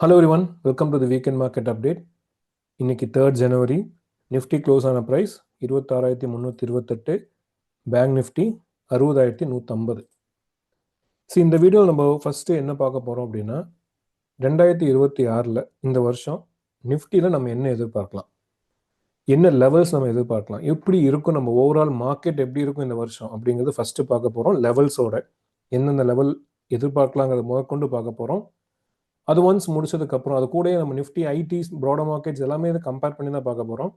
Hello everyone welcome to the weekend market update இன்னைக்கு third ஜனவரி Nifty close ஆன price இருபத்தாறாயிரத்தி முந்நூற்றி இருபத்தெட்டு பேங்க் நிஃப்டி அறுபதாயிரத்தி நூற்றம்பது சரி இந்த வீடியோ நம்ம ஃபஸ்ட்டு என்ன பார்க்க போகிறோம் அப்படின்னா ரெண்டாயிரத்தி இருபத்தி ஆறில் இந்த வருஷம் நிஃப்டியில் நம்ம என்ன எதிர்பார்க்கலாம்? என்ன லெவல்ஸ் நம்ம எதிர்பார்க்கலாம்? எப்படி இருக்கும் நம்ம ஓவரால் மார்க்கெட் எப்படி இருக்கும் இந்த வருஷம் அப்படிங்கிறது ஃபஸ்ட்டு பார்க்க போகிறோம் லெவல்ஸோட எந்தெந்த லெவல் எதிர்பார்க்கலாங்கிறத முதற்கொண்டு பார்க்க போகிறோம் அது ஒன்ஸ் முடிச்சதுக்கப்புறம் அது கூட நம்ம நிஃப்டி ஐடிஸ் ப்ராடர் மார்க்கெட்ஸ் எல்லாமே இதை கம்பேர் பண்ணி தான் பார்க்க போகிறோம்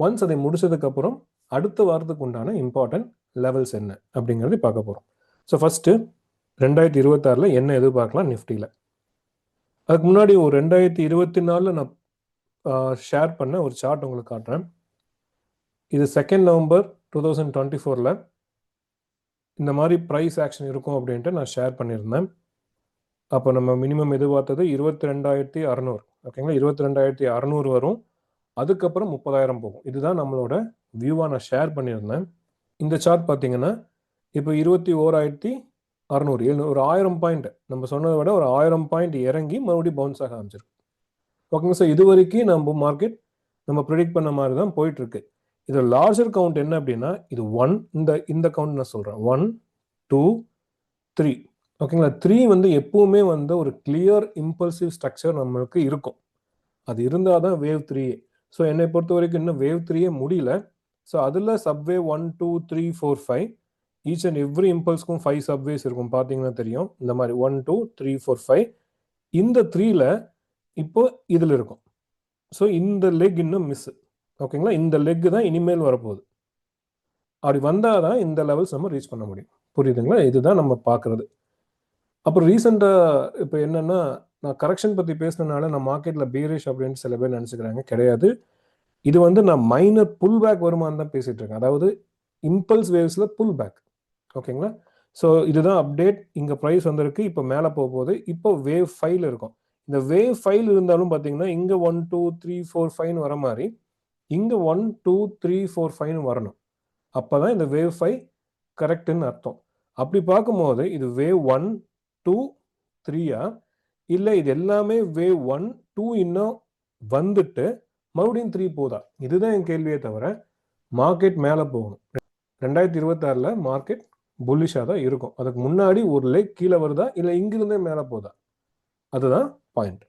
ஒன்ஸ் அதை முடிச்சதுக்கப்புறம் அடுத்த வாரத்துக்கு உண்டான இம்பார்ட்டன்ட் லெவல்ஸ் என்ன அப்படிங்கிறது பார்க்க போகிறோம் ஸோ ஃபஸ்ட்டு ரெண்டாயிரத்தி இருபத்தாறில் என்ன எதிர்பார்க்கலாம் நிஃப்டியில் அதுக்கு முன்னாடி ஒரு ரெண்டாயிரத்தி இருபத்தி நாலில் நான் ஷேர் பண்ண ஒரு சார்ட் உங்களுக்கு காட்டுறேன். இது second November two thousand twenty ஃபோரில் இந்த மாதிரி ப்ரைஸ் ஆக்ஷன் இருக்கும் அப்படின்ட்டு நான் ஷேர் பண்ணியிருந்தேன். அப்போ நம்ம மினிமம் எது பார்த்தது? இருபத்தி ரெண்டாயிரத்தி அறநூறு. ஓகேங்களா இருபத்தி ரெண்டாயிரத்தி அறநூறு வரும். அதுக்கப்புறம் முப்பதாயிரம் போகும். இதுதான் நம்மளோட வியூவாக நான் ஷேர் பண்ணியிருந்தேன். இந்த சார்ட் பார்த்தீங்கன்னா இப்போ இருபத்தி ஓராயிரத்தி அறநூறு. எழுநூறு ஒரு ஆயிரம் பாயிண்ட் நம்ம சொன்னதை விட ஒரு ஆயிரம் பாயிண்ட் இறங்கி மறுபடியும் பவுன்ஸ் ஆக ஆரம்பிச்சிருக்கு. ஓகேங்க சார் இது வரைக்கும் நம்ம மார்க்கெட் நம்ம ப்ரிடிக்ட் பண்ண மாதிரி தான் போயிட்டு இருக்கு இது லார்ஜர் கவுண்ட் என்ன அப்படின்னா இது ஒன் இந்த இந்த கவுண்ட் நான் சொல்கிறேன் ஒன் டூ த்ரீ ஓகேங்களா? த்ரீ வந்து எப்பவுமே வந்து ஒரு கிளியர் இம்பல்சிவ் ஸ்ட்ரக்சர் நம்மளுக்கு இருக்கும். அது இருந்தால் தான் வேவ் த்ரீயே ஸோ என்னை பொறுத்த வரைக்கும் இன்னும் வேவ் த்ரீயே முடியல. ஸோ அதில் subwave one two three four five each and every இம்பல்ஸ்க்கும் five subwaves இருக்கும். பார்த்தீங்கன்னா தெரியும். இந்த மாதிரி one two three four five இந்த த்ரீல இப்போ இதில் இருக்கும். ஸோ இந்த லெக் இன்னும் மிஸ் ஓகேங்களா? இந்த லெக் தான் இனிமேல் வரப்போகுது. அப்படி வந்தால் தான் இந்த லெவல்ஸ் நம்ம ரீச் பண்ண முடியும். புரியுதுங்களா? இதுதான் நம்ம பார்க்குறது. அப்புறம் ரீசெண்டாக இப்போ என்னென்னா நான் கரெக்ஷன் பற்றி பேசினனால நான் மார்க்கெட்டில் பீரிஷ் அப்படின்னு சில பேர் நினச்சிக்கிறாங்க. கிடையாது. இது வந்து நான் மைனர் புல் பேக் வருமானு தான் பேசிகிட்டு இருக்கேன். அதாவது இம்பல்ஸ் வேவ்ஸில் புல் பேக் ஓகேங்களா? ஸோ இதுதான் அப்டேட் இங்கே ப்ரைஸ் வந்திருக்கு. இப்போ மேலே போக போகுது. இப்போ வேவ் ஃபைல் இருக்கும். இந்த வேவ் ஃபைல் இருந்தாலும் பார்த்தீங்கன்னா இங்கே ஒன் டூ த்ரீ ஃபோர் ஃபைவ்னு வர மாதிரி இங்கே ஒன் டூ த்ரீ ஃபோர் ஃபைவ்னு வரணும். அப்போ தான் இந்த வேவ் ஃபைவ் கரெக்டுன்னு அர்த்தம். அப்படி பார்க்கும்போது இது வேவ் ஒன் டூ த்ரீயா இல்லை இது எல்லாமே வேவ் ஒன் டூ இன்னும் வந்துட்டு மறுபடியும் த்ரீ போதா? இதுதான் என் கேள்வியே தவிர மார்க்கெட் மேலே போகணும். ரெண்டாயிரத்தி இருபத்தாறில் மார்க்கெட் புல்லிஷாக தான் இருக்கும். அதுக்கு முன்னாடி ஒரு லேக் கீழே வருதா? இல்லை இங்கிருந்தே மேலே போதா? அதுதான் பாயிண்ட்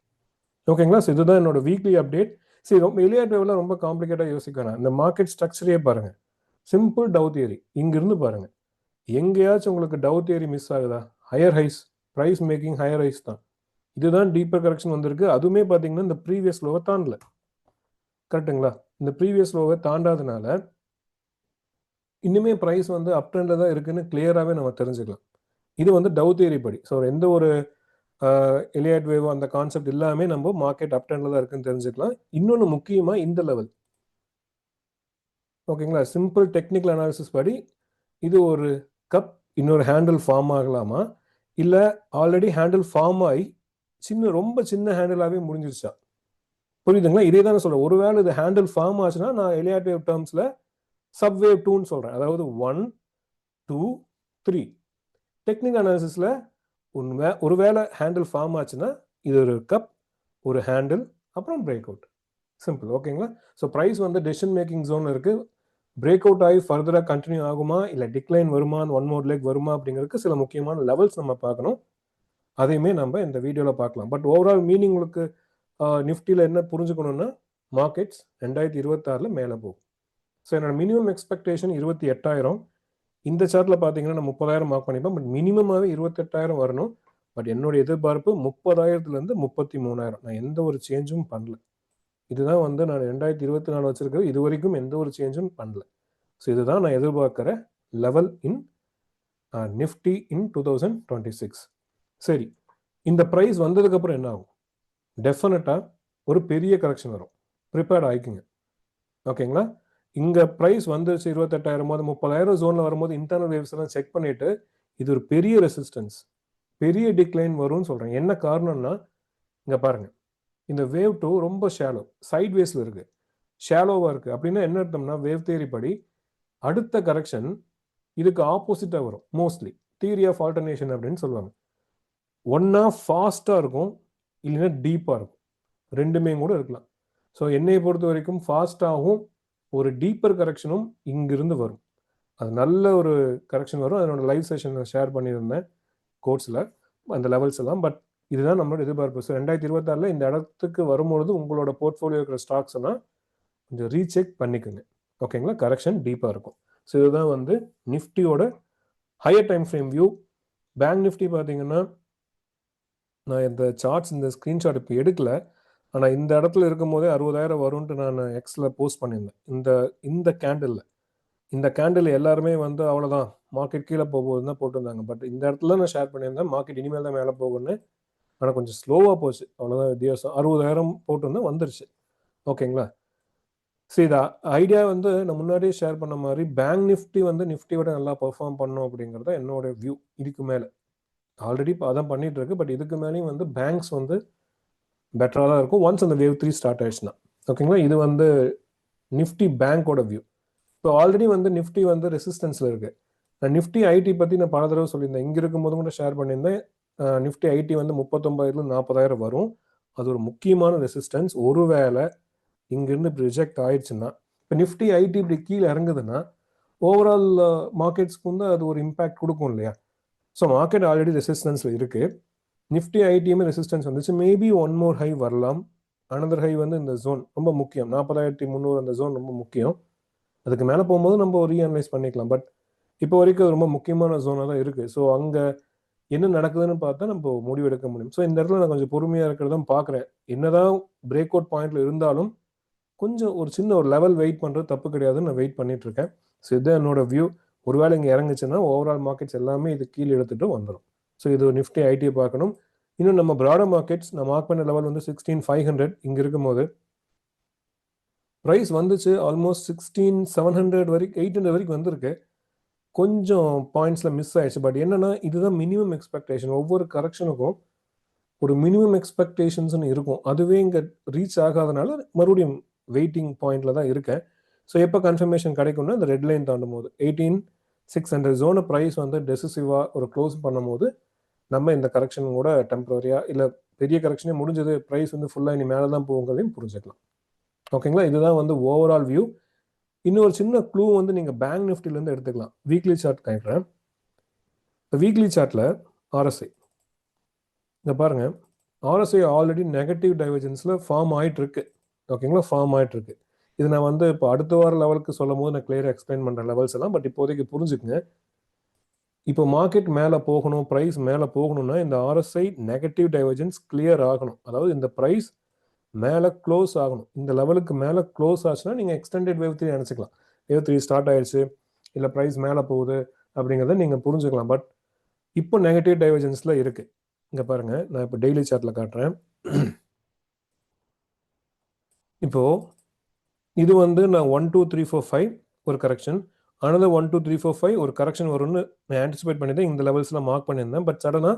ஓகேங்களா ஸோ இதுதான் என்னோட வீக்லி அப்டேட் சரி ரொம்ப எலியாட் ரொம்ப காம்ப்ளிகேட்டாக யோசிக்கணும் இந்த மார்க்கெட் ஸ்ட்ரக்சரையே பாருங்கள் சிம்பிள் டவு தியரி இங்கிருந்து பாருங்கள் எங்கேயாச்சும் உங்களுக்கு டவு தியரி மிஸ் ஆகுதா? Higher highs price making higher rise தான். இதுதான் டீப்பர் கரெக்ஷன் வந்திருக்கு. அதுவுமே பார்த்தீங்கன்னா இந்த ப்ரீவியஸ் லோவை தாண்டல. கரெக்டுங்களா இந்த ப்ரீவியஸ் லோவை தாண்டாதனால இன்னுமே ப்ரைஸ் வந்து அப் ட்ரெண்டில் தான் இருக்குன்னு கிளியராகவே நம்ம தெரிஞ்சுக்கலாம். இது வந்து டவு தேரி படி. ஸோ எந்த ஒரு எலியாட் வேவோ அந்த கான்செப்ட் எல்லாமே நம்ம மார்க்கெட் அப் ட்ரெண்டில் தான் இருக்குன்னு தெரிஞ்சுக்கலாம். இன்னொன்று முக்கியமாக இந்த லெவல் ஓகேங்களா? சிம்பிள் டெக்னிக்கல் அனாலிசிஸ் படி இது ஒரு கப் இன்னொரு ஹேண்டில் ஃபார்ம் ஆகலாமா? இல்லை ஆல்ரெடி ஹேண்டில் ஃபார்ம் ஆகி சின்ன ரொம்ப சின்ன ஹேண்டிலாகவே முடிஞ்சிருச்சா? புரியுதுங்களா? இதே தானே சொல்கிறேன் ஒருவேளை இது ஹேண்டில் ஃபார்ம் ஆச்சுன்னா நான் எலியாட்டிவ் டேர்ம்ஸில் சப்வேவ் டூன்னு சொல்கிறேன் அதாவது ஒன் டூ த்ரீ டெக்னிக் அனாலிசிஸில் உண்மை ஒருவேளை ஹேண்டில் ஃபார்ம் ஆச்சுன்னா இது ஒரு கப் ஒரு ஹேண்டில் அப்புறம் பிரேக் அவுட் சிம்பிள் ஓகேங்களா ஸோ ப்ரைஸ் வந்து டெசிஷன் மேக்கிங் ஜோன் இருக்குது பிரேக் அவுட் ஆகி ஃபர்தராக கண்டினியூ ஆகுமா? இல்லை டிக்ளைன் வருமா? ஒன் மோர் லேக் வருமா? அப்படிங்கிறதுக்கு சில முக்கியமான லெவல்ஸ் நம்ம பார்க்கணும். அதையுமே நம்ம இந்த வீடியோவில் பார்க்கலாம். பட் ஓவரால் மீனிங் உங்களுக்கு நிஃப்டியில் என்ன புரிஞ்சுக்கணும்னா மார்க்கெட்ஸ் ரெண்டாயிரத்தி இருபத்தாறில் மேலே போகும். ஸோ என்னோட மினிமம் எக்ஸ்பெக்டேஷன் இருபத்தி எட்டாயிரம். இந்த சார்ட்டில் பார்த்தீங்கன்னா நான் முப்பதாயிரம் மார்க் பண்ணிப்பேன். பட் மினிமமாகவே இருபத்தெட்டாயிரம் வரணும். பட் என்னோட எதிர்பார்ப்பு முப்பதாயிரத்துலேருந்து முப்பத்தி மூணாயிரம். நான் எந்த ஒரு சேஞ்சும் பண்ணல. இதுதான் வந்து நான் ரெண்டாயிரத்தி இருபத்தி நாலு வச்சிருக்கிறது இது வரைக்கும் எந்த ஒரு சேஞ்சும் பண்ணல. ஸோ இதுதான் நான் எதிர்பார்க்குற level in Nifty in two thousand twenty six சரி இந்த ப்ரைஸ் வந்ததுக்கப்புறம் என்ன ஆகும்? டெஃபினட்டாக ஒரு பெரிய கரெக்ஷன் வரும். ப்ரிப்பேர்ட் ஆகிக்குங்க ஓகேங்களா இங்கே ப்ரைஸ் வந்துருச்சு இருபத்தெட்டாயிரம் போது முப்பதாயிரம் ஜோனில் வரும்போது இன்டர்னல் வேவ்ஸ் எல்லாம் செக் பண்ணிட்டு இது ஒரு பெரிய ரெசிஸ்டன்ஸ் பெரிய டிக்ளைன் வரும்னு சொல்கிறேன் என்ன காரணம்னா இங்கே பாருங்கள் இந்த வேவ் டூ ரொம்ப ஷேலோ சைட் வேஸில் இருக்கு. ஷேலோவாக இருக்குது அப்படின்னா என்ன அர்த்தம்னா வேவ் தேரி படி அடுத்த கரெக்ஷன் இதுக்கு ஆப்போசிட்டாக வரும் மோஸ்ட்லி தியரி ஆஃப் ஆல்டர்னேஷன் அப்படின்னு சொல்லுவாங்க. ஒன்னா ஃபாஸ்ட்டாக இருக்கும் இல்லைன்னா டீப்பாக இருக்கும். ரெண்டுமே கூட இருக்கலாம். ஸோ என்னையை பொறுத்த வரைக்கும் ஃபாஸ்ட்டாகவும் ஒரு டீப்பர் கரெக்ஷனும் இங்கிருந்து வரும். அது நல்ல ஒரு கரெக்ஷன் வரும். அதனோட லைவ் செஷனில் ஷேர் பண்ணியிருந்தேன் கோர்ஸில் அந்த லெவல்ஸ் எல்லாம். பட் இதுதான் நம்மளோட எதிர்பார்ப்பு. ஸோ ரெண்டாயிரத்தி இருபத்தாறில் இந்த இடத்துக்கு வரும்பொழுது உங்களோட போர்ட்ஃபோலியோ இருக்கிற ஸ்டாக்ஸ் கொஞ்சம் ரீசெக் பண்ணிக்கோங்க. ஓகேங்களா கரெக்ஷன் டீப்பாக இருக்கும். ஸோ இதுதான் வந்து நிஃப்டியோட higher time frame view bank Nifty பார்த்தீங்கன்னா நான் இந்த சார்ட்ஸ் இந்த ஸ்க்ரீன்ஷாட் இப்போ எடுக்கல. ஆனால் இந்த இடத்துல இருக்கும் போதே அறுபதாயிரம் வரும்ன்ட்டு நான் எக்ஸில் போஸ்ட் பண்ணியிருந்தேன். இந்த இந்த கேண்டிலில் இந்த கேண்டில் எல்லாருமே வந்து அவ்வளோதான் மார்க்கெட் கீழே போகுதுன்னு தான் போட்டிருந்தாங்க. பட் இந்த இடத்துல நான் ஷேர் பண்ணியிருந்தேன். மார்க்கெட் இனிமேல் தான் மேலே போகும்னு ஆனால் கொஞ்சம் ஸ்லோவாக போச்சு. அவ்வளோதான் வித்தியாசம். அறுபதாயிரம் போட்டிருந்தேன் வந்துருச்சு. ஓகேங்களா? சரி இது ஐடியா வந்து நான் முன்னாடியே ஷேர் பண்ண மாதிரி பேங்க் நிஃப்டி வந்து நிஃப்டியோட நல்லா பெர்ஃபார்ம் பண்ணும் அப்படிங்கிறது என்னோட வியூ இதுக்கு மேலே. ஆல்ரெடி இப்போ அதான் பண்ணிட்டு இருக்கு. பட் இதுக்கு மேலேயும் வந்து பேங்க்ஸ் வந்து பெட்டராக தான் இருக்கும். ஒன்ஸ் அந்த வேவ் த்ரீ ஸ்டார்ட் ஆயிடுச்சுன்னா. ஓகேங்களா? இது வந்து நிஃப்டி பேங்கோட வியூ இப்போ ஆல்ரெடி வந்து நிஃப்டி வந்து ரெசிஸ்டன்ஸில் இருக்கு. நான் நிஃப்டி ஐடி பற்றி நான் பல தடவை சொல்லியிருந்தேன். இங்கே இருக்கும்போது கூட ஷேர் பண்ணியிருந்தேன். நிஃப்டி ஐடி வந்து முப்பத்தொம்பதுலேருந்து நாற்பதாயிரம் வரும். அது ஒரு முக்கியமான ரெசிஸ்டன்ஸ் ஒருவேளை இங்கிருந்து இப்படி ரிஜெக்ட் ஆயிடுச்சுன்னா இப்போ நிஃப்டி ஐடி இப்படி கீழே இறங்குதுன்னா ஓவரால் மார்க்கெட்ஸ்க்கு வந்து அது ஒரு இம்பேக்ட் கொடுக்கும் இல்லையா? ஸோ மார்க்கெட் ஆல்ரெடி ரெசிஸ்டன்ஸில் இருக்குது நிஃப்டி ஐடியுமே ரெசிஸ்டன்ஸ் வந்துச்சு. மேபி ஒன் மோர் ஹை வரலாம். அனதர் ஹை வந்து இந்த ஜோன் ரொம்ப முக்கியம். நாற்பதாயிரத்தி முந்நூறு அந்த ஜோன் ரொம்ப முக்கியம். அதுக்கு மேலே போகும்போது நம்ம ரீஅனலைஸ் பண்ணிக்கலாம். பட் இப்போ வரைக்கும் ரொம்ப முக்கியமான ஜோனாக தான் இருக்குது ஸோ அங்கே என்ன நடக்குதுன்னு பார்த்தா நம்ம முடிவு எடுக்க முடியும். ஸோ இந்த இடத்துல நான் கொஞ்சம் பொறுமையாக இருக்கிறதான் பார்க்குறேன். என்னதான் பிரேக் அவுட் பாயிண்ட்ல இருந்தாலும் கொஞ்சம் ஒரு சின்ன ஒரு லெவல் வெயிட் பண்ணுறது தப்பு கிடையாதுன்னு நான் வெயிட் பண்ணிட்டு இருக்கேன். ஸோ இதுதான் என்னோட வியூ ஒருவேளை இங்கே இறங்குச்சுன்னா ஓவரால் மார்க்கெட்ஸ் எல்லாமே இது கீழே எடுத்துட்டு வந்துடும் ஸோ இது நிஃப்டி ஐடியை பார்க்கணும். இன்னும் நம்ம ப்ராடர் மார்க்கெட்ஸ் நம்ம மார்க் பண்ண லெவல் வந்து சிக்ஸ்டீன் ஃபைவ் ஹண்ட்ரட் இங்கே இருக்கும்போது ப்ரைஸ் வந்துச்சு ஆல்மோஸ்ட் சிக்ஸ்டீன் செவன் ஹண்ட்ரட் வரைக்கும் எயிட் ஹண்ட்ரட் வரைக்கும் வந்திருக்கு. கொஞ்சம் பாயிண்ட்ஸில் மிஸ் ஆயிடுச்சு. பட் என்னன்னா இதுதான் மினிமம் எக்ஸ்பெக்டேஷன் ஒவ்வொரு கரெக்ஷனுக்கும் ஒரு மினிமம் எக்ஸ்பெக்டேஷன்ஸ்னு இருக்கும். அதுவே இங்கே ரீச் ஆகாதனால மறுபடியும் வெயிட்டிங் பாயிண்ட்ல தான் இருக்கேன். ஸோ எப்போ கன்ஃபர்மேஷன் கிடைக்கும்னா இந்த ரெட் லைன் தாண்டும் போது எயிட்டீன் சிக்ஸ் ஹண்ட்ரட் ஜோனை ப்ரைஸ் வந்து டெசிசிவாக ஒரு க்ளோஸ் பண்ணும்போது நம்ம இந்த கரெக்ஷன் கூட டெம்பரரியாக இல்லை பெரிய கரெக்ஷனே முடிஞ்சது ப்ரைஸ் வந்து ஃபுல்லாக இனி மேலே தான் போகுங்கிறதையும் புரிஞ்சுக்கலாம். ஓகேங்களா இதுதான் வந்து ஓவரால் வியூ இன்னொரு சின்ன க்ளூ வந்து நீங்கள் பேங்க் நிஃப்டிலேருந்து எடுத்துக்கலாம். வீக்லி சார்ட் காட்டுறேன் இந்த வீக்லி சார்ட்டில் ஆர்எஸ்ஐ இந்த பாருங்கள் ஆர்எஸ்ஐ ஆல்ரெடி நெகட்டிவ் டைவர்ஜன்ஸில் ஃபார்ம் ஆகிட்டுருக்கு ஓகேங்களா ஃபார்ம் ஆகிட்டுருக்கு இது நான் வந்து இப்போ அடுத்த வார லெவலுக்கு சொல்லும் போது நான் கிளியராக எக்ஸ்பிளைன் பண்ணுற லெவல்ஸ் எல்லாம் பட் இப்போதைக்கு புரிஞ்சுக்குங்க. இப்போ மார்க்கெட் மேலே போகணும் ப்ரைஸ் மேலே போகணும்னா இந்த ஆர்எஸ்ஐ நெகட்டிவ் டைவர்ஜன்ஸ் கிளியர் ஆகணும். அதாவது இந்த ப்ரைஸ் மேலே க்ளோஸ் ஆகணும். இந்த லெவலுக்கு மேலே க்ளோஸ் ஆச்சுன்னா நீங்கள் எக்ஸ்டெண்டட் வேவ் த்ரீ நினச்சிக்கலாம். வேவ் த்ரீ ஸ்டார்ட் ஆயிடுச்சு இல்லை ப்ரைஸ் மேலே போகுது அப்படிங்கிறத நீங்கள் புரிஞ்சுக்கலாம். பட் இப்போ நெகட்டிவ் டைவர்ஜன்ஸில் இருக்குது இங்கே பாருங்க நான் இப்போ டெய்லி சார்ட்டில் காட்டுறேன். இப்போ இது வந்து நான் one two three four five ஒரு correction another one two three four five ஒரு கரெக்ஷன் வரும்னு நான் ஆன்டிசிபேட் பண்ணியிருந்தேன் இந்த லெவல்ஸ்லாம் மார்க் பண்ணியிருந்தேன். பட் சடனாக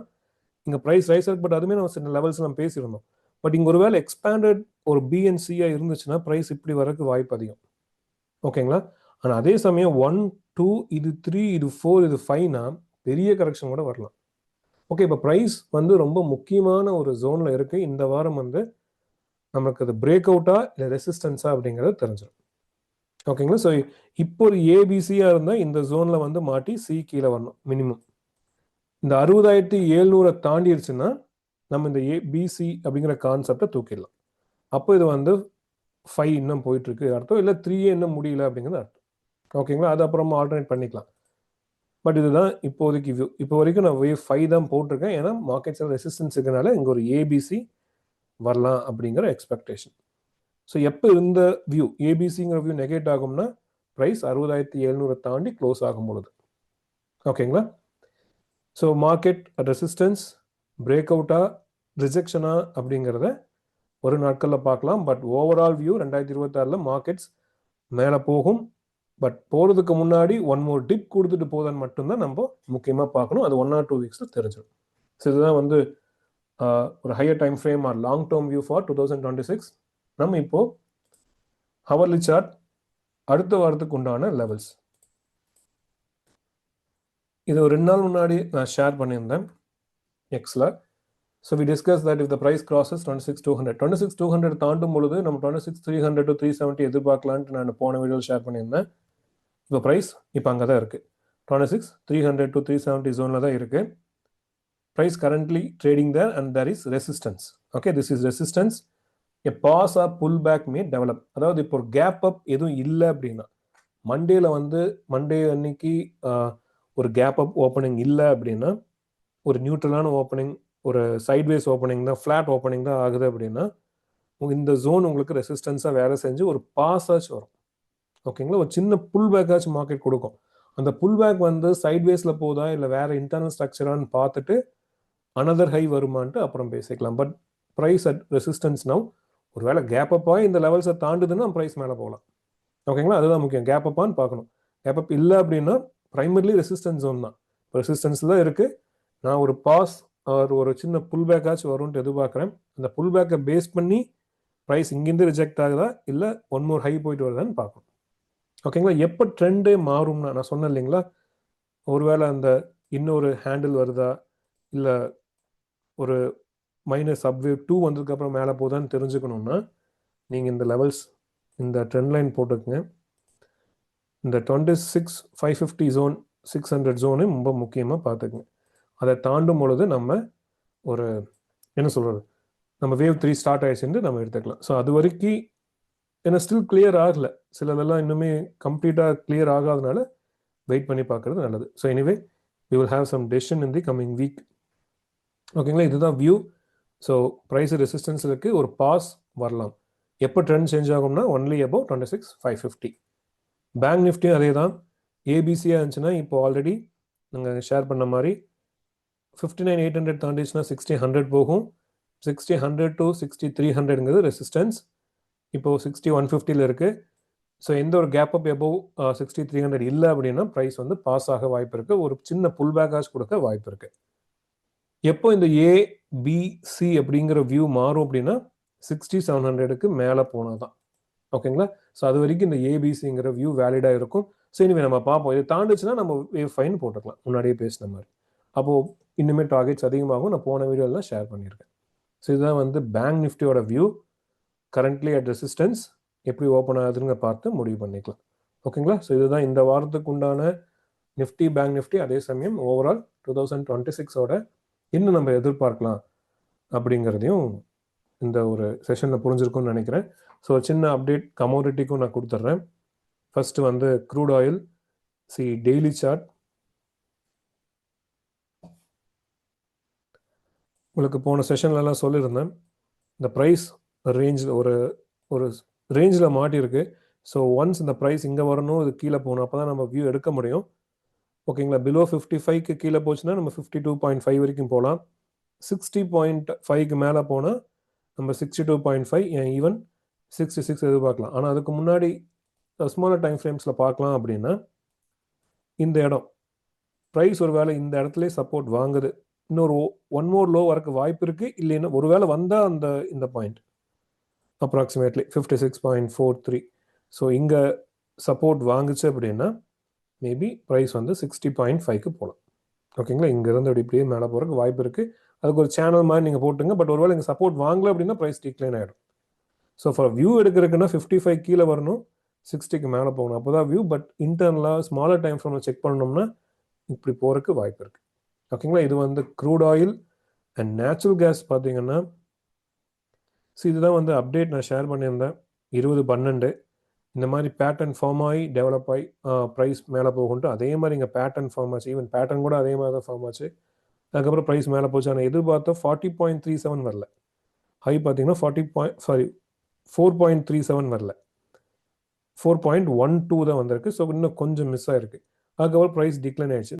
இங்கே ப்ரைஸ் ரைஸ் ஆகுது பட் அதுவுமே நம்ம சில லெவல்ஸ் நம்ம பேசியிருந்தோம். பட் இங்கே ஒருவேளை எக்ஸ்பேண்டட் ஒரு பிஎன்சியாக இருந்துச்சுன்னா ப்ரைஸ் இப்படி வரக்கு வாய்ப்பு அதிகம். ஓகேங்களா ஆனால் அதே சமயம் ஒன் டூ இது த்ரீ இது ஃபோர் இது ஃபைவ்னா பெரிய கரெக்ஷன் கூட வரலாம். ஓகே இப்போ ப்ரைஸ் வந்து ரொம்ப முக்கியமான ஒரு ஜோனில் இருக்குது இந்த வாரம் வந்து நமக்கு அது பிரேக் அவுட்டா இல்லை ரெசிஸ்டன்ஸா அப்படிங்கிறது தெரிஞ்சிடும் ஓகேங்களா ஸோ இப்போ ஒரு ஏபிசியாக இருந்தால் இந்த ஜோனில் வந்து மாட்டி சி கீழே வரணும் மினிமம் இந்த அறுபதாயிரத்தி எழுநூறை தாண்டிடுச்சுன்னா நம்ம இந்த ஏபிசி அப்படிங்கிற கான்செப்டை தூக்கிடலாம். அப்போ இது வந்து ஃபைவ் இன்னும் போயிட்டு இருக்கு அர்த்தம்? இல்லை த்ரீயே இன்னும் முடியல அப்படிங்கிறது அர்த்தம். ஓகேங்களா அது அப்புறமா ஆல்டர்னேட் பண்ணிக்கலாம். பட் இதுதான் இப்போதைக்கு வியூ இப்போ வரைக்கும் நான் வேவ் ஃபைவ் தான் போட்டிருக்கேன். ஏன்னா மார்க்கெட்ஸில் ரெசிஸ்டன்ஸ் இருக்கனால இங்கே ஒரு ஏபிசி வரலாம் அப்படிங்கிற எக்ஸ்பெக்டேஷன் ஸோ எப்போ இருந்த வியூ ஏபிசிங்கிற வியூ நெகேட் ஆகும்னா ப்ரைஸ் அறுபதாயிரத்தி எழுநூறை தாண்டி க்ளோஸ் ஆகும் பொழுது. ஓகேங்களா ஸோ மார்க்கெட் ரெசிஸ்டன்ஸ் பிரேக் அவுட்டா ரிஜெக்ஷனா அப்படிங்கிறத ஒரு நாட்களில் பார்க்கலாம். பட் ஓவரால் வியூ ரெண்டாயிரத்தி இருபத்தாறில் மார்க்கெட்ஸ் மேலே போகும். பட் போகிறதுக்கு முன்னாடி ஒன் மோர் டிப் கொடுத்துட்டு போதுன்னு மட்டும்தான் நம்ம முக்கியமாக பார்க்கணும். அது ஒன் ஆர் டூ வீக்ஸில் தெரிஞ்சிடும். ஸோ இதுதான் வந்து ஒரு higher time frame or long term view for two thousand twenty six நம்ம இப்போ ஹவர்லி சார்ட் அடுத்த வாரத்துக்கு உண்டான லெவல்ஸ் இது ஒரு ரெண்டு நாள் முன்னாடி நான் ஷேர் பண்ணியிருந்தேன். எக்ஸில் so we discuss that if the price crosses twenty six two hundred twenty six two hundred தாண்டும் பொழுது நம்ம twenty six three hundred to three seventy எதிர்பார்க்கலான்ட்டு நான் போன வீடியோவில் ஷேர் பண்ணியிருந்தேன். இப்போ ப்ரைஸ் இப்போ அங்கே தான் இருக்குது twenty six three hundred to three seventy ஜோனில் தான் இருக்குது price currently trading there and there is resistance okay this is resistance a pause or pull back may develop அதாவது இப்போ ஒரு கேப் அப் எதுவும் இல்லை அப்படின்னா மண்டேல வந்து மண்டே அன்னைக்கு ஒரு கேப் அப் ஓப்பனிங் இல்லை அப்படின்னா ஒரு நியூட்ரலான ஓப்பனிங் ஒரு சைட்வேஸ் ஓப்பனிங் தான் ஃப்ளாட் ஓப்பனிங் தான் ஆகுது அப்படின்னா இந்த ஜோன் உங்களுக்கு ரெசிஸ்டன்ஸாக வேலை செஞ்சு ஒரு பாஸாச்சும் வரும். ஓகேங்களா ஒரு சின்ன புல் பேக்காச்சும் மார்க்கெட் கொடுக்கும். அந்த புல் பேக் வந்து சைட்வேஸில் போதா இல்லை வேற இன்டர்னல் ஸ்ட்ரக்சரான்னு பார்த்துட்டு அனதர் ஹை வருமான்ட்டு அப்புறம் பேசிக்கலாம். But price at resistance now ஒரு வேளை கேப் அப்பாக இந்த லெவல்ஸை தாண்டுதுன்னா ப்ரைஸ் மேலே போகலாம். ஓகேங்களா அதுதான் முக்கியம். கேப் அப்பான்னு பார்க்கணும். கேப் அப் இல்லை அப்படின்னா ப்ரைமர்லி ரெசிஸ்டன்ஸ் ஜோன் தான். ரெசிஸ்டன்ஸ் தான் இருக்குது நான் ஒரு பாஸ் ஒரு ஒரு சின்ன புல் பேக்காச்சும் வரும்ன்ட்டு எதிர்பார்க்குறேன். அந்த புல் பேக்கை பேஸ் பண்ணி ப்ரைஸ் இங்கேருந்து ரிஜெக்ட் ஆகுதா? இல்லை ஒன் மோர் ஹை போயிட்டு வருதான்னு பார்க்கணும். ஓகேங்களா எப்போ ட்ரெண்டே மாறும்னா நான் சொன்னேன் இல்லைங்களா? ஒருவேளை அந்த இன்னொரு ஹேண்டில் வருதா? இல்லை ஒரு மைனஸ் சப்வே டூ வந்ததுக்கப்புறம் மேலே போதான்னு தெரிஞ்சுக்கணுன்னா நீங்கள் இந்த லெவல்ஸ் இந்த ட்ரெண்ட் லைன் போட்டுக்குங்க. இந்த twenty six five fifty zone six hundred zone ரொம்ப முக்கியமாக பார்த்துக்குங்க. அதை தாண்டும் பொழுது நம்ம ஒரு என்ன சொல்கிறது நம்ம வேவ் த்ரீ ஸ்டார்ட் ஆயிடுச்சுன்னு நம்ம எடுத்துக்கலாம். ஸோ அது வரைக்கும் ஏன்னா ஸ்டில் கிளியர் ஆகல. சிலதெல்லாம் இன்னுமே கம்ப்ளீட்டாக கிளியர் ஆகாதனால வெயிட் பண்ணி பார்க்குறது நல்லது. So anyway we will have some decision in the coming week ஓகேங்களா இதுதான் வியூ ஸோ ப்ரைஸ் ரெசிஸ்டன்ஸ் இருக்குது ஒரு பாஸ் வரலாம். எப்போ ட்ரெண்ட் சேஞ்ச் ஆகும்னா only about twenty six five fifty bank நிஃப்டியும் அதே தான் ஏபிசியாக இருந்துச்சுன்னா இப்போ ஆல்ரெடி நாங்கள் ஷேர் பண்ண மாதிரி ஃபிஃப்டி நைன் எயிட் ஹண்ட்ரட் தாண்டிச்சுன்னா சிக்ஸ்டி ஹண்ட்ரட் போகும். Sixty hundred to sixty three ஹண்ட்ரட்ங்கிறது resistance இப்போது சிக்ஸ்டி ஒன் ஃபிஃப்டியில் இருக்குது ஸோ எந்த ஒரு gap up above sixty three hundred இல்லை அப்படின்னா ப்ரைஸ் வந்து பாஸ் ஆக வாய்ப்பு இருக்குது ஒரு சின்ன புல் பேக்காஸ் கொடுக்க வாய்ப்பு இருக்குது எப்போ இந்த ஏ பிசி அப்படிங்கிற வியூ மாறும் அப்படின்னா சிக்ஸ்டி செவன் ஹண்ட்ரடுக்கு மேலே போனால் தான் ஓகேங்களா ஸோ அது வரைக்கும் இந்த ஏபிசிங்கிற வியூ வேலிடாக இருக்கும். ஸோ இனிமேல் நம்ம பார்ப்போம். இதை தாண்டுச்சுன்னா நம்ம ஃபைன் போட்டுக்கலாம். முன்னாடியே பேசின மாதிரி. அப்போது இன்னுமே டார்கெட்ஸ் அதிகமாகும். நான் போன வீடியோலாம் ஷேர் பண்ணியிருக்கேன். ஸோ இதுதான் வந்து பேங்க் நிஃப்டியோட வியூ கரண்ட்லி அட் ரெசிஸ்டன்ஸ் எப்படி ஓப்பன் ஆகுதுன்னு பார்த்து முடிவு பண்ணிக்கலாம். ஓகேங்களா ஸோ இதுதான் இந்த வாரத்துக்கு உண்டான நிஃப்டி பேங்க் நிஃப்டி அதே சமயம் ஓவரால் டூ தௌசண்ட் டுவெண்ட்டி சிக்ஸோட இன்னும் நம்ம எதிர்பார்க்கலாம் அப்படிங்கிறதையும் இந்த ஒரு செஷனில் புரிஞ்சிருக்கும்னு நினைக்கிறேன். ஸோ சின்ன அப்டேட் கமோடிட்டிக்கும் நான் கொடுத்துட்றேன். ஃபர்ஸ்ட் வந்து crude oil see daily chart உங்களுக்கு போன செஷன்லலாம் சொல்லியிருந்தேன். இந்த ப்ரைஸ் ரேஞ்சில் ஒரு ஒரு ரேஞ்சில் மாட்டியிருக்கு. ஸோ ஒன்ஸ் இந்த ப்ரைஸ் இங்கே வரணும் இது கீழே போகணும் அப்போ தான் நம்ம வியூ எடுக்க முடியும். ஓகேங்களா பிலோ ஃபிஃப்டி ஃபைவ்க்கு கீழே போச்சுன்னா நம்ம ஃபிஃப்டி டூ பாயிண்ட் ஃபைவ் வரைக்கும் போகலாம். சிக்ஸ்டி பாயிண்ட் ஃபைவ்க்கு மேலே போனால் நம்ம sixty two point five even sixty six எதிர்பார்க்கலாம். ஆனால் அதுக்கு முன்னாடி ஸ்மாலர் டைம் ஃப்ரேம்ஸில் பார்க்கலாம் அப்படின்னா இந்த இடம் ப்ரைஸ் ஒரு வேலை இந்த இடத்துல சப்போர்ட் வாங்குது. இன்னொரு ஒன் மோர் லோ வரக்கு வாய்ப்பு இருக்குது இல்லைன்னா ஒரு வேளை வந்தால் அந்த இந்த point approximately fifty six point four three so இங்கே சப்போர்ட் வாங்குச்சு அப்படின்னா மேபி ப்ரைஸ் வந்து சிக்ஸ்டி பாயிண்ட் ஃபைவ்க்கு போகலாம் ஓகேங்களா இங்கேருந்து அப்படி இப்படியே மேலே போகிறதுக்கு வாய்ப்பு இருக்குது அதுக்கு ஒரு சேனல் மாதிரி நீங்கள் போட்டுங்க. பட் ஒருவேளை இங்கே சப்போர்ட் வாங்கல அப்படின்னா ப்ரைஸ் டிக்ளைன் ஆகிடும் ஸோ ஃபார் வியூ எடுக்கிறதுக்குன்னா ஃபிஃப்டி ஃபைவ் கீழே வரணும். சிக்ஸ்டிக்கு மேலே போகணும். அப்போ தான் வியூ பட் இன்டர்னலாக ஸ்மாலர் டைம் ஃப்ரேமில் செக் பண்ணணும்னா இப்படி போகிறதுக்கு வாய்ப்பு இருக்குது ஓகேங்களா? இது வந்து crude oil and natural gas பார்த்தீங்கன்னா ஸோ இதுதான் வந்து அப்டேட் நான் ஷேர் பண்ணியிருந்தேன். இருபது பன்னெண்டு. இந்த மாதிரி பேட்டர்ன் ஃபார்ம் ஆகி டெவலப் ஆகி ப்ரைஸ் மேலே போகும்ட்டு அதே மாதிரி இங்கே பேட்டர்ன் ஃபார்ம் ஆச்சு. ஈவன் பேட்டர்ன் கூட அதே மாதிரி தான் ஃபார்ம் ஆச்சு. அதுக்கப்புறம் ப்ரைஸ் மேலே போச்சு. ஆனால் எதிர்பார்த்தா ஃபார்ட்டி பாயிண்ட் த்ரீ செவன் வரல. ஹை பார்த்தீங்கன்னா forty point sorry four point three seven வரல. ஃபோர் பாயிண்ட் ஒன் டூ தான் வந்திருக்கு. ஸோ இன்னும் கொஞ்சம் மிஸ் ஆயிருக்கு. அதுக்கப்புறம் ப்ரைஸ் டிக்ளைன் ஆயிடுச்சு.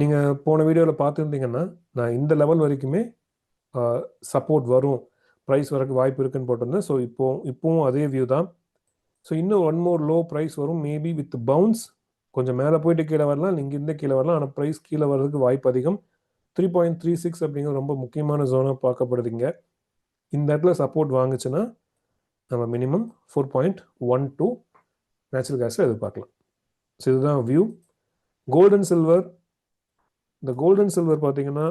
நீங்கள் போன வீடியோவில் பார்த்துருந்தீங்கன்னா நான் இந்த லெவல் வரைக்குமே சப்போர்ட் வரும். ப்ரைஸ் வரக்கு வாய்ப்பு இருக்குன்னு போட்டிருந்தேன். ஸோ இப்போ இப்போவும் அதே வியூ தான். ஸோ இன்னும் ஒன் மோர் லோ ப்ரைஸ் வரும். மேபி வித் பவுன்ஸ் கொஞ்சம் மேலே போயிட்டு கீழே வரலாம். இங்கேருந்து கீழே வரலாம். ஆனால் ப்ரைஸ் கீழே வர்றதுக்கு வாய்ப்பு அதிகம். த்ரீ பாயிண்ட் த்ரீ சிக்ஸ் அப்படிங்கிறது ரொம்ப முக்கியமான ஜோனாக பார்க்கப்படுதுங்க. இந்த இடத்துல சப்போர்ட் வாங்குச்சுன்னா நம்ம minimum four point one two natural கேஸில் எதிர்பார்க்கலாம். ஸோ இதுதான் வியூ கோல்டன் சில்வர் இந்த கோல்டன் சில்வர் பார்த்தீங்கன்னா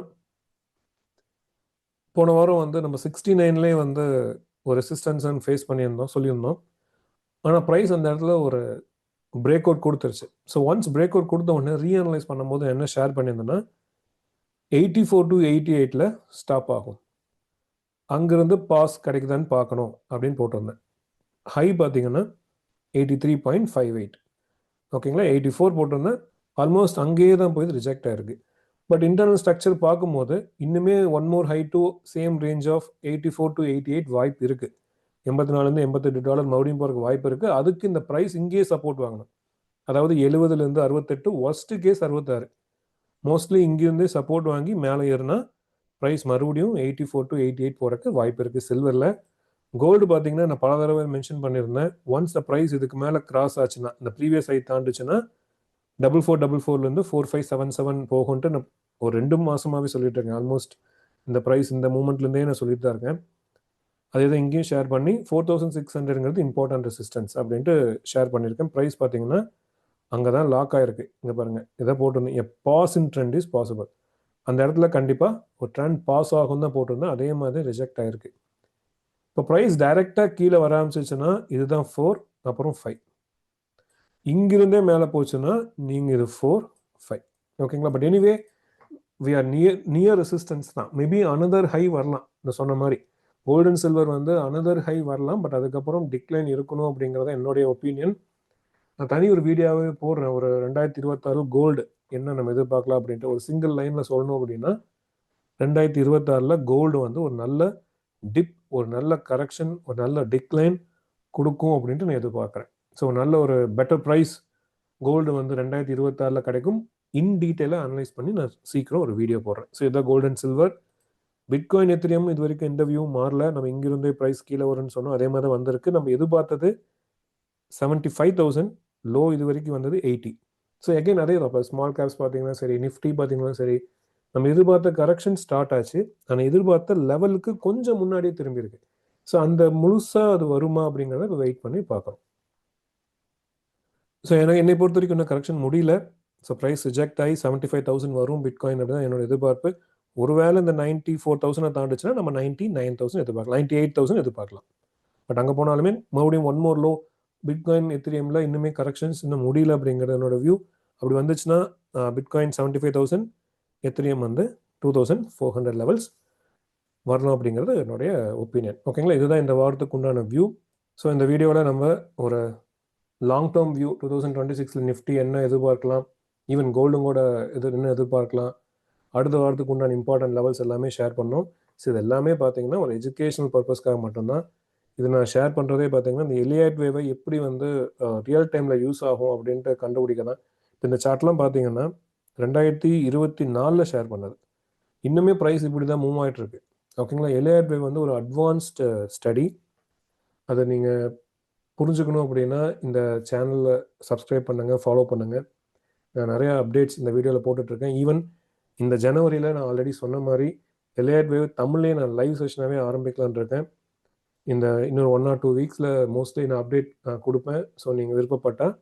போன வாரம் வந்து நம்ம சிக்ஸ்டி நைன்லேயே வந்து ஒரு ரெசிஸ்டன்ஸ் ஃபேஸ் பண்ணியிருந்தோம் சொல்லியிருந்தோம். ஆனால் ப்ரைஸ் அந்த இடத்துல ஒரு பிரேக் அவுட் கொடுத்துருச்சு. ஸோ ஒன்ஸ் பிரேக் அவுட் கொடுத்த உடனே ரீஅனலைஸ் பண்ணும்போது என்ன ஷேர் பண்ணியிருந்தேன்னா எயிட்டி ஃபோர் டு எயிட்டி எயிட்டில் ஸ்டாப் ஆகும். அங்கேருந்து பாஸ் கிடைக்குதான்னு பார்க்கணும் அப்படின்னு போட்டிருந்தேன். ஹை பார்த்தீங்கன்னா eighty three point five eight ஓகேங்களா எயிட்டி ஃபோர் போட்டிருந்தேன். ஆல்மோஸ்ட் அங்கேயே தான் போய் ரிஜெக்ட் ஆயிருக்கு. பட் இன்டர்னல் ஸ்ட்ரக்சர் பார்க்கும்போது இன்னுமே one more high to same range of eighty four to eighty eight வாய்ப்பு இருக்குது எண்பத்தி நாலுலேருந்து எண்பத்தெட்டு டாலர் மறுபடியும் போகிறதுக்கு வாய்ப்பு இருக்குது அதுக்கு இந்த ப்ரைஸ் இங்கேயே சப்போர்ட் வாங்கணும். அதாவது எழுபதுலேருந்து அறுபத்தெட்டு ஒஸ்ட்டு கேஸ் அறுபத்தாறு. மோஸ்ட்லி இங்கேருந்தே சப்போர்ட் வாங்கி மேலே ஏறினா ப்ரைஸ் மறுபடியும் eighty four to eighty eight போகிறக்கு வாய்ப்பு இருக்குது சில்வரில் கோல்டு பார்த்தீங்கன்னா நான் பல தடவை மென்ஷன் பண்ணியிருந்தேன். ஒன்ஸ் த ப்ரைஸ் இதுக்கு மேலே கிராஸ் ஆச்சுன்னா இந்த ப்ரீவியஸ் ஹை தாண்டுச்சுன்னா டபுள் ஃபோர் டபுள் ஃபோர்லேருந்து ஃபோர் ஃபைவ் செவன் செவன் போகும்ன்ட்டு நான் ஒரு ரெண்டு மாதமாகவே சொல்லிட்டு இருக்கேன். ஆல்மோஸ்ட் இந்த ப்ரைஸ் இந்த மூமெண்ட்லேருந்தே நான் சொல்லிட்டு தான் இருக்கேன். அதே தான் இங்கேயும் ஷேர் பண்ணி ஃபோர் தௌசண்ட் சிக்ஸ் ஹண்ட்ரட்ங்கிறது இம்பார்ட்டன்ட் ரெசிஸ்டன்ஸ் அப்படின்ட்டு ஷேர் பண்ணியிருக்கேன். ப்ரைஸ் பார்த்தீங்கன்னா அங்கே தான் லாக் ஆகிருக்கு இங்கே பாருங்கள் இதை போட்டிருந்தேன். A pause in trend is possible அந்த இடத்துல கண்டிப்பாக ஒரு ட்ரெண்ட் பாஸ் ஆகும் தான் போட்டிருந்தேன். அதே மாதிரி ரிஜெக்ட் ஆகிருக்கு இப்போ ப்ரைஸ் டைரெக்டாக கீழே வர ஆரம்பிச்சிச்சுன்னா இதுதான் ஃபோர் அப்புறம் ஃபைவ் இங்கிருந்தே மேலே போச்சுன்னா நீங்கள் இது ஃபோர் ஃபைவ் ஓகேங்களா but anyway we are near near resistance தான். மேபி அனதர் ஹை வரலாம். இந்த சொன்ன மாதிரி. கோல்டன் சில்வர் வந்து அனதர் ஹை வரலாம். பட் அதுக்கப்புறம் டிக்ளைன் இருக்கணும் அப்படிங்கிறத என்னுடைய ஒப்பீனியன் நான் தனி ஒரு வீடியோவே போடுறேன். ஒரு ரெண்டாயிரத்தி இருபத்தாறு கோல்டு என்ன நம்ம எதிர்பார்க்கலாம் அப்படின்ட்டு ஒரு சிங்கிள் லைனில் சொல்லணும் அப்படின்னா ரெண்டாயிரத்தி இருபத்தாறில் கோல்டு வந்து ஒரு நல்ல டிப் ஒரு நல்ல கரெக்ஷன் ஒரு நல்ல டிக்ளைன் கொடுக்கும் அப்படின்ட்டு நான் எதிர்பார்க்குறேன். ஸோ நல்ல ஒரு பெட்டர் ப்ரைஸ் கோல்டு வந்து ரெண்டாயிரத்தி இருபத்தாறில் கிடைக்கும். இன் டீட்டெயிலாக அனலைஸ் பண்ணி நான் சீக்கிரம் ஒரு வீடியோ போடுறேன். ஸோ இதான் கோல்டன் சில்வர் பிட்காயின் எத்திரியம் இது வரைக்கும் எந்த வியூ மாறல. நம்ம இங்கிருந்தே ப்ரைஸ் கீழே வரும்னு சொன்னோம். அதே மாதிரி தான் வந்திருக்கு. நம்ம எதிர்பார்த்தது செவன்ட்டி ஃபைவ் தௌசண்ட் லோ இது வரைக்கும் வந்தது எயிட்டி ஸோ எகைன் அதே தான். இப்போ ஸ்மால் கேப்ஸ் பார்த்தீங்கன்னா சரி நிஃப்டி பார்த்தீங்கன்னா சரி நம்ம எதிர்பார்த்த கரெக்ஷன் ஸ்டார்ட் ஆச்சு. ஆனால் எதிர்பார்த்த லெவலுக்கு கொஞ்சம் முன்னாடியே திரும்பியிருக்கு ஸோ அந்த முழுசாக அது வருமா அப்படிங்கிறத வெயிட் பண்ணி பார்க்குறோம் ஸோ எனக்கு என்னை பொறுத்த வரைக்கும் இன்னும் கரெக்ஷன் முடியல. ஸோ ப்ரைஸ் ரிஜெக்ட் ஆகி செவன்ட்டி ஃபைவ் தௌசண்ட் வரும் பிட்காயின் அப்படின்னு என்னோட எதிர்பார்ப்பு. ஒருவேளை இந்த நைன்ட்டி ஃபோர் தௌசண்ட் தாண்டுச்சுன்னா நம்ம நைன்ட்டி நைன் தௌசண்ட் எதிர்பார்க்கலாம். நைன்ட்டி எயிட் தௌசண்ட் எதிர்பார்க்கலாம். பட் அங்கே போனாலுமே மறுபடியும் ஒன் மோர் லோ பிட்காயின் எத்திரியமில் இன்னுமே கரெக்ஷன்ஸ் இன்னும் முடியல அப்படிங்கிறது என்னோட வியூ அப்படி வந்துச்சுன்னா bitcoin seventy five thousand ethereum வந்து two thousand four hundred levels வரணும் அப்படிங்கிறது என்னுடைய ஒப்பீனியன் ஓகேங்களா இதுதான் இந்த வாரத்துக்கு உண்டான வியூ ஸோ இந்த வீடியோவில் நம்ம ஒரு long term view two thousand twenty சிக்ஸில் நிஃப்டி என்ன எதிர்பார்க்கலாம்? ஈவன் கோல்டும் கூட எது என்ன எதிர்பார்க்கலாம்? அடுத்த வாரத்துக்கு உண்டான இம்பார்ட்டன்ட் லெவல்ஸ் எல்லாமே ஷேர் பண்ணோம். ஸோ இது எல்லாமே பார்த்தீங்கன்னா ஒரு எஜுகேஷனல் பர்பஸ்க்காக மட்டும்தான். இது நான் ஷேர் பண்ணுறதே பார்த்தீங்கன்னா இந்த எலியாட் வேவை எப்படி வந்து ரியல் டைமில் யூஸ் ஆகும் அப்படின்ட்டு கண்டுபிடிக்க தான் இப்போ இந்த சார்ட்லாம் பார்த்தீங்கன்னா ரெண்டாயிரத்தி இருபத்தி நாலில் ஷேர் பண்ணது. இன்னுமே ப்ரைஸ் இப்படி தான் மூவ் ஆகிட்டு இருக்கு ஓகேங்களா எலியாட் வேவ் வந்து ஒரு அட்வான்ஸ்டு ஸ்டடி அதை நீங்கள் புரிஞ்சுக்கணும் அப்படின்னா இந்த சேனலில் சப்ஸ்கிரைப் பண்ணுங்கள் ஃபாலோ பண்ணுங்கள் நான் நிறையா அப்டேட்ஸ் இந்த வீடியோவில் போட்டுட்ருக்கேன். ஈவன் இந்த ஜனவரியில் நான் ஆல்ரெடி சொன்ன மாதிரி எலியாட் வேவ் தமிழ்லேயே நான் லைவ் செஷனாகவே ஆரம்பிக்கலான் இருக்கேன். இந்த இன்னொரு ஒன் ஆர் டூ வீக்ஸில் மோஸ்ட்லி நான் அப்டேட் நான் கொடுப்பேன். ஸோ நீங்கள் விருப்பப்பட்டால்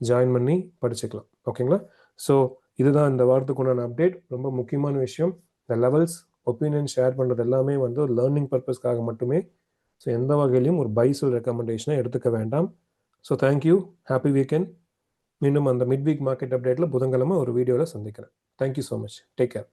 ஜாயின் பண்ணி படிச்சுக்கலாம். ஓகேங்களா ஸோ இதுதான் இந்த வாரத்துக்கு உண்டான அப்டேட் ரொம்ப முக்கியமான விஷயம். இந்த லெவல்ஸ் ஒப்பீனியன் ஷேர் பண்ணுறது எல்லாமே வந்து ஒரு லேர்னிங் பர்பஸ்க்காக மட்டுமே ஸோ எந்த வகையிலையும் ஒரு பைசல் ரெக்கமெண்டேஷனை எடுத்துக்க வேண்டாம். ஸோ தேங்க்யூ ஹாப்பி வீக்கெண்ட் மீண்டும் அந்த மிட் வீக் மார்க்கெட் அப்டேட்டில் புதன்கிழமை ஒரு வீடியோவில் சந்திக்கிறேன். Thank you so much take care